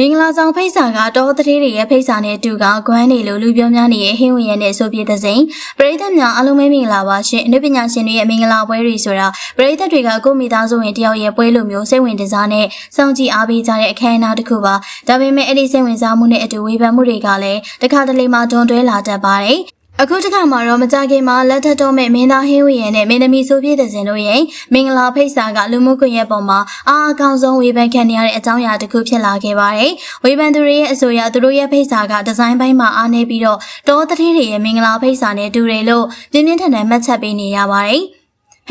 မင်္ဂလာဆောင်ဖိတ်စာကတောတတိတွေရဲ့ဖိတ်စာနဲ့တူကဂွမ်းနေလို့လူပြောများနေရဲ့ဟင်းဝင်ရဲ့နဲ့ဆိုပြတဲ့စိန်ပရိသတ်များအားလုံးပဲမင်္ဂလာပါရှင်အနုပညာရှင်တွေရဲ့မင်္ဂလာပွဲတွေဆိုတာပရိသတ်တွေကကိုယ့်မိသားစုဝင်တယောက်ရဲ့ပွဲလိုမျိုးစိတ်ဝင်စားနဲ့စောင့်ကြည့်အားပေးကြတဲ့အခမ်းအနားတစ်ခုပါဒါပေမဲ့အဲ့ဒီစိတ်ဝင်စားမှုနဲ့အတူဝေဖန်မှုတွေကလည်းတစ်ခါတလေမှတွန်းတွဲလာတတ်ပါတယ် အခုတစ်ခါမှာတော့မကြခင်မှာလက်ထပ်တော်မဲ့မင်းသားဟင်းဝီရဲ့နဲ့မင်းသမီးဆိုပြည့်တဲ့စင်တို့ရဲ့မင်္ဂလာဖိတ်စာကလူမှုကွန်ရက်ပေါ်မှာအားအကောင်းဆုံးဝေဖန်ခံနေရတဲ့အကြောင်းအရာတစ်ခုဖြစ်လာခဲ့ပါတယ်။ဝေဖန်သူတွေရဲ့အဆိုအရသူတို့ရဲ့ဖိတ်စာကဒီဇိုင်းပိုင်းမှာအားနေပြီးတော့တောတတိတွေရဲ့မင်္ဂလာဖိတ်စာနဲ့တူတယ်လို့ပြင်းပြင်းထန်ထန်မှတ်ချက်ပေးနေရပါတယ်။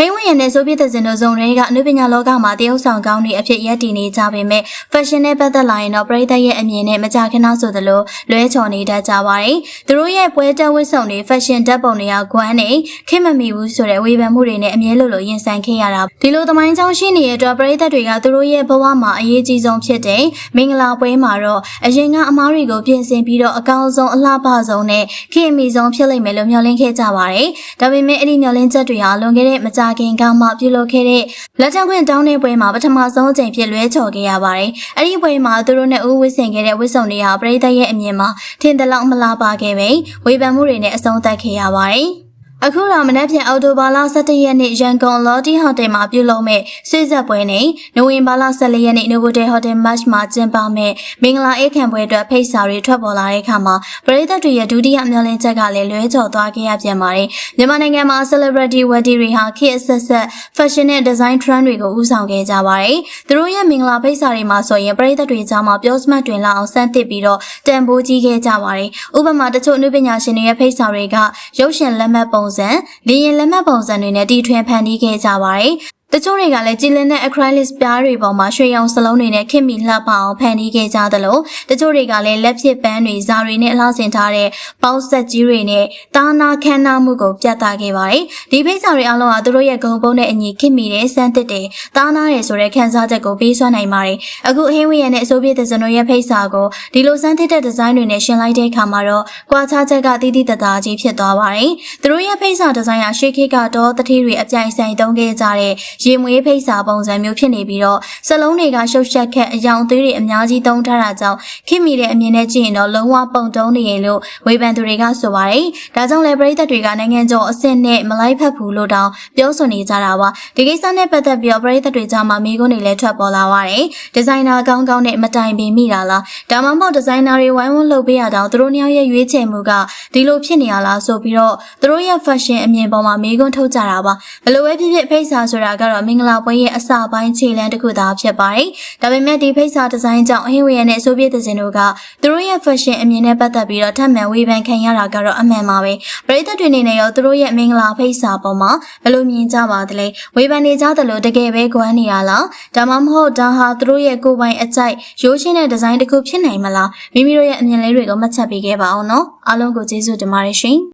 ဟိန်းဝင်းရနဲ့ဆိုပြတဲ့စင်တို့ဇုံတွေကအနုပညာလောကမှာတရုပ်ဆောင်ကောင်းတွေအဖြစ်ရပ်တည်နေကြပေမဲ့ fashion နဲ့ပတ်သက်လာရင်တော့ပရိသတ်ရဲ့အမြင်နဲ့မကြခဏဆိုသလိုလွဲချော်နေတတ်ကြပါတယ်။သူတို့ရဲ့ပွဲတက်ဝတ်စုံတွေ fashion ဓာတ်ပုံတွေကဂွမ်းနေခင်မမီဘူးဆိုတဲ့ဝေဖန်မှုတွေနဲ့အမြဲလိုလိုရင်ဆိုင်ခဲ့ရတာဒီလိုသမိုင်းကြောင်းရှိနေတဲ့အတွက်ပရိသတ်တွေကသူတို့ရဲ့ဘဝမှာအရေးကြီးဆုံးဖြစ်တဲ့မင်္ဂလာပွဲမှာတော့အရင်ကအမားတွေကိုပြင်ဆင်ပြီးတော့အကောင်းဆုံးအလှပဆုံးနဲ့ခင်မီဆုံးဖြစ်လိမ့်မယ်လို့မျှော်လင့်ခဲ့ကြပါတယ်။ဒါပေမဲ့အဲ့ဒီမျှော်လင့်ချက်တွေဟာလွန်ခဲ့တဲ့မကြခင်ကမှပြုလုပ်ခဲ့တဲ့လက်ချောင်းခွင့်တောင်းတဲ့ပွဲမှာပထမဆုံးအကြိမ်ဖြစ်လွဲချော်ခဲ့ရပါတယ်။အဲ့ဒီပွဲမှာသူတို့နဲ့ဦးဝစ်ဆင်ခဲ့တဲ့ဝစ်စုံတွေဟာပရိသတ်ရဲ့အမြင်မှာထင်သလောက်မလားပါခဲ့ပဲဝေဖန်မှုတွေနဲ့အဆုံးသတ်ခဲ့ရပါတယ်။ အခုတော့မနက်ဖြန်အော်တိုဘာလ17ရက်နေ့ရန်ကုန်လော်တီဟိုတယ်မှာပြုလုပ်မဲ့ဆွေးဆက်ပွဲနဲ့နိုဝင်ဘာလ14ရက်နေ့နိုဗိုတယ်ဟိုတယ်မတ်မှာကျင်းပမဲ့မင်္ဂလာအေးခံပွဲအတွက်ဖိတ်စာတွေထွက်ပေါ်လာတဲ့အခါမှာပရိသတ်တွေရဲ့ဒုတိယမျှော်လင့်ချက်ကလည်းလွဲချော်သွားခဲ့ရပြန်ပါတယ်မြန်မာနိုင်ငံမှာ celebrity wedding တွေဟာခေတ်အဆက်ဆက် fashion နဲ့ design trend တွေကိုဦးဆောင်ခဲ့ကြပါတယ်သူတို့ရဲ့မင်္ဂလာဖိတ်စာတွေမှာဆိုရင်ပရိသတ်တွေကြားမှာပြောစမှတ်တွင်လာအောင်စမ်းသစ်ပြီးတော့တန်ဖိုးကြီးခဲ့ကြပါတယ်ဥပမာတချို့အနုပညာရှင်တွေရဲ့ဖိတ်စာတွေကရုပ်ရှင်လက်မှတ်ပုံစံလေရင်လက်မှတ်ပုံစံတွေနဲ့တီထွင်ဖန်တီးခဲ့ကြပါတယ် တချို့တွေကလည်းကြည်လင်တဲ့ acrylic ပြားတွေပေါ်မှာရွှေရောင်စလုံးတွေနဲ့ခင်မီလှပအောင်ဖန်တီးခဲ့ကြသလိုတချို့တွေကလည်းလက်ဖြစ်ပန်းတွေဇာတွေနဲ့အလှဆင်ထားတဲ့ပေါက်ဆက်ကြီးတွေနဲ့တာနာခမ်းနားမှုကိုပြသခဲ့ပါတယ်။ဒီဖိတ်စာတွေအလုံးဟာသူတို့ရဲ့ဂုံပုံးနဲ့အညီခင်မီတဲ့စမ်းသစ်တဲ့တာနာတယ်ဆိုတဲ့ခန်းစားချက်ကိုပေးစွမ်းနိုင်ပါတယ်။အခုအဟင်းဝင်းရနဲ့အစိုးပြတဲ့ဇနွန်ရဲ့ဖိတ်စာကိုဒီလိုစမ်းသစ်တဲ့ဒီဇိုင်းတွေနဲ့ရှင်းလိုက်တဲ့အခါမှာတော့ကွာခြားချက်ကတီးတီးတသားကြီးဖြစ်သွားပါတယ်။သူတို့ရဲ့ဖိတ်စာဒီဇိုင်းဟာရှေးခေတ်ကတော့တတိတွေအပြိုင်ဆိုင်သုံးခဲ့ကြတဲ့ရေမွေးဖိတ်စာပုံစံမျိုးဖြစ်နေပြီးတော့စလုံးတွေကရှုပ်ရှက်ခက်အယောင်သွေးတွေအများကြီးသုံးထားတာကြောင့်ခင်မိတဲ့အမြင်နဲ့ကြည့်ရင်တော့လုံးဝပုံတုံးနေရလို့ဝေဖန်သူတွေကဆိုပါတယ်။ဒါကြောင့်လည်းပရိသတ်တွေကနိုင်ငံကျော်အဆင့်နဲ့မလိုက်ဖက်ဘူးလို့တောင်ပြောဆိုနေကြတာပါ။ဒီကိစ္စနဲ့ပတ်သက်ပြီးတော့ပရိသတ်တွေကြားမှာမိကုန်းတွေလည်းထွက်ပေါ်လာပါတယ်။ဒီဇိုင်နာကောင်းကောင်းနဲ့မတိုင်ပင်မိတာလား။ဒါမှမဟုတ်ဒီဇိုင်နာတွေဝိုင်းဝန်းလုပ်ပေးရတော့သူတို့နှစ်ယောက်ရဲ့ရွေးချယ်မှုကဒီလိုဖြစ်နေရလားဆိုပြီးတော့သူတို့ရဲ့ fashion အမြင်ပေါ်မှာမိကုန်းထုတ်ကြတာပါ။ဘယ်လိုပဲဖြစ်ဖြစ်ဖိတ်စာဆိုတာကတော့မင်္ဂလာပွဲရဲ့အစပိုင်းခြေလမ်းတစ်ခုသာဖြစ်ပါတယ်။ဒါပေမဲ့ဒီဖိတ်စာဒီဇိုင်းကြောင့်အဟင်းဝေရနဲ့ဆိုဗီယက်သင်တို့ကသူတို့ရဲ့ fashion အမြင်နဲ့ပတ်သက်ပြီးတော့ထပ်မံဝေဖန်ခံရတာကတော့အမှန်ပါပဲ။ပရိသတ်တွေအနေနဲ့ရောသူတို့ရဲ့မင်္ဂလာဖိတ်စာပေါ်မှာဘယ်လိုမြင်ကြပါသလဲ။ဝေဖန်နေကြသလိုတကယ်ပဲကွမ်းနေရလား။ဒါမှမဟုတ်ဒါဟာသူတို့ရဲ့ကိုယ်ပိုင်အကြိုက်ရိုးရှင်းတဲ့ဒီဇိုင်းတစ်ခုဖြစ်နိုင်မလား။မိမိတို့ရဲ့အမြင်လေးတွေကိုမှတ်ချက်ပေးခဲ့ပါအောင်နော်။အားလုံးကိုကျေးဇူးတင်ပါတယ်ရှင်။